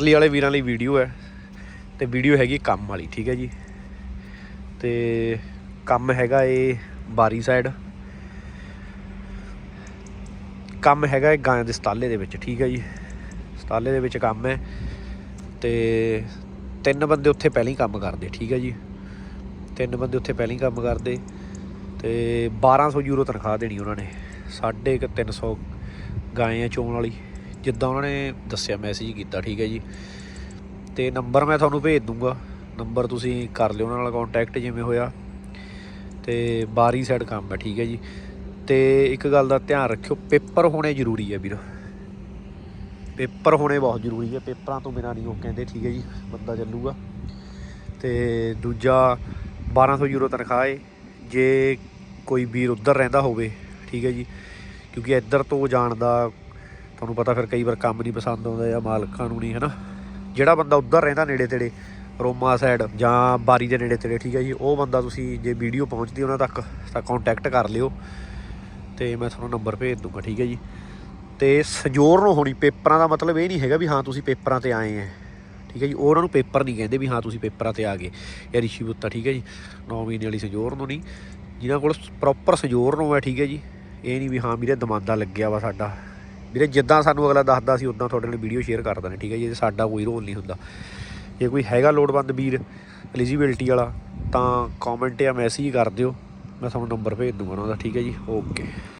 ਲਈ ਵਾਲੇ ਵੀਰਾਂ ਲਈ ਵੀਡੀਓ ਹੈ ਤੇ ਵੀਡੀਓ ਹੈਗੀ ਕੰਮ ਵਾਲੀ, ਠੀਕ ਹੈ ਜੀ। ਤੇ ਕੰਮ ਹੈਗਾ ਇਹ ਬਾਰੀ ਸਾਈਡ ਕੰਮ ਹੈਗਾ ਇਹ ਗਾਂ ਦੇ ਸਤਾਲੇ ਦੇ ਵਿੱਚ, ਠੀਕ ਹੈ ਜੀ। ਸਤਾਲੇ ਦੇ ਵਿੱਚ ਕੰਮ ਹੈ ਤੇ ਤਿੰਨ ਬੰਦੇ ਉੱਥੇ ਪਹਿਲਾਂ ਹੀ ਕੰਮ ਕਰਦੇ, ਠੀਕ ਹੈ ਜੀ। ਤਿੰਨ ਬੰਦੇ ਉੱਥੇ ਪਹਿਲਾਂ ਹੀ ਕੰਮ ਕਰਦੇ ਤੇ 1200 ਯੂਰੋ ਤਨਖਾਹ ਦੇਣੀ ਉਹਨਾਂ ਨੇ, ਸਾਢੇ ਕੁ 300 ਗਾਏ ਆ ਚੋਣ ਵਾਲੀ। ਜਿੱਦਾਂ ਉਹਨਾਂ ਨੇ ਦੱਸਿਆ ਮੈਸੇਜ ਕੀਤਾ, ਠੀਕ ਹੈ ਜੀ। ਤੇ ਨੰਬਰ ਮੈਂ ਤੁਹਾਨੂੰ ਭੇਜ ਦੂੰਗਾ। ਨੰਬਰ ਤੁਸੀਂ ਕਰ ਲਿਓ ਉਹਨਾਂ ਨਾਲ ਕੰਟੈਕਟ ਜਿਵੇਂ ਹੋਇਆ। ਤੇ ਬਾਰੀ ਸਾਈਡ ਕੰਮ ਹੈ, ਠੀਕ ਹੈ ਜੀ। ਤੇ ਇੱਕ ਗੱਲ ਦਾ ਧਿਆਨ ਰੱਖਿਓ ਪੇਪਰ ਹੋਣੇ ਜ਼ਰੂਰੀ ਹੈ ਵੀਰ। ਪੇਪਰ ਹੋਣੇ ਬਹੁਤ ਜ਼ਰੂਰੀ ਹੈ ਪੇਪਰਾਂ ਤੋਂ ਬਿਨਾਂ ਨਹੀਂ ਉਹ ਕਹਿੰਦੇ, ਠੀਕ ਹੈ ਜੀ, ਬੰਦਾ ਚੱਲੂਗਾ। ਤੇ ਦੂਜਾ 1200 ਯੂਰੋ ਤਨਖਾਹ ਹੈ। ਜੇ ਕੋਈ ਵੀਰ ਉੱਧਰ ਰਹਿੰਦਾ ਹੋਵੇ, ਠੀਕ ਹੈ ਜੀ, ਕਿਉਂਕਿ ਇੱਧਰ ਤੋਂ ਜਾਣ ਦਾ ਤੁਹਾਨੂੰ ਪਤਾ ਫਿਰ ਕਈ ਵਾਰ ਕੰਮ ਨਹੀਂ ਪਸੰਦ ਆਉਂਦਾ ਜਾਂ ਮਾਲਕਾਂ ਨੂੰ ਨਹੀਂ, ਹਨਾ? ਜਿਹੜਾ ਬੰਦਾ ਉੱਧਰ ਰਹਿੰਦਾ ਨੇੜੇ ਤੇੜੇ, ਰੋਮਾ ਸਾਈਡ ਜਾਂ ਬਾਰੀ ਦੇ ਨੇੜੇ ਤੇੜੇ, ਠੀਕ ਹੈ ਜੀ, ਉਹ ਬੰਦਾ ਤੁਸੀਂ ਜੇ ਵੀਡੀਓ ਪਹੁੰਚਦੀ ਉਹਨਾਂ ਤੱਕ, ਤਾਂ ਕੰਟੈਕਟ ਕਰ ਲਿਓ ਤੇ ਮੈਂ ਤੁਹਾਨੂੰ ਨੰਬਰ ਭੇਜ ਦੂੰਗਾ, ਠੀਕ ਹੈ ਜੀ। ਤੇ ਸੰਜੋਰ ਨੂੰ ਹੋਣੀ, ਪੇਪਰਾਂ ਦਾ ਮਤਲਬ ਇਹ ਨਹੀਂ ਹੈਗਾ ਵੀ ਹਾਂ ਤੁਸੀਂ ਪੇਪਰਾਂ ਤੇ ਆਏ ਆ ਠੀਕ ਹੈ ਜੀ ਉਹਨਾਂ ਨੂੰ ਪੇਪਰ ਨਹੀਂ ਕਹਿੰਦੇ ਵੀ ਹਾਂ ਤੁਸੀਂ ਪੇਪਰਾਂ ਤੇ ਆ ਗਏ ਜਾਂ ਰਿਸ਼ੀ ਬੁੱਤਾ ਠੀਕ ਹੈ ਜੀ 9 ਮਹੀਨੇ ਵਾਲੀ ਸੰਜੋਰ ਨੂੰ ਨਹੀਂ, ਜਿਨ੍ਹਾਂ ਕੋਲ ਪ੍ਰੋਪਰ ਸੰਜੋਰ ਨੂੰ ਹੈ, ਠੀਕ ਹੈ ਜੀ, ਇਹ ਨਹੀਂ ਵੀ ਹਾਂ ਵੀਰੇ ਦਮਾਂਦਾ ਲੱਗਿਆ ਵਾ ਸਾਡਾ। ਵੀਰੇ ਜਿੱਦਾਂ ਸਾਨੂੰ ਅਗਲਾ ਦੱਸਦਾ ਸੀ, ਉਦਾਂ ਤੁਹਾਡੇ ਨਾਲ ਵੀਡੀਓ ਸ਼ੇਅਰ ਕਰ ਦਿੰਦੇ, ਠੀਕ ਹੈ ਜੀ? ਇਹ ਸਾਡਾ ਕੋਈ ਰੋਲ ਨਹੀਂ ਹੁੰਦਾ। ਜੇ ਕੋਈ ਹੈਗਾ ਲੋੜਵੰਦ ਵੀਰ ਐਲੀਜੀਬਿਲਟੀ ਵਾਲਾ, ਤਾਂ ਕਮੈਂਟ ਜਾਂ ਮੈਸੇਜ ਕਰ ਦਿਓ। ਮੈਂ ਤੁਹਾਨੂੰ ਨੰਬਰ ਭੇਜ ਦੂੰਗਾ ਉਹਨਾਂ ਦਾ, ਠੀਕ ਹੈ ਜੀ? ਓਕੇ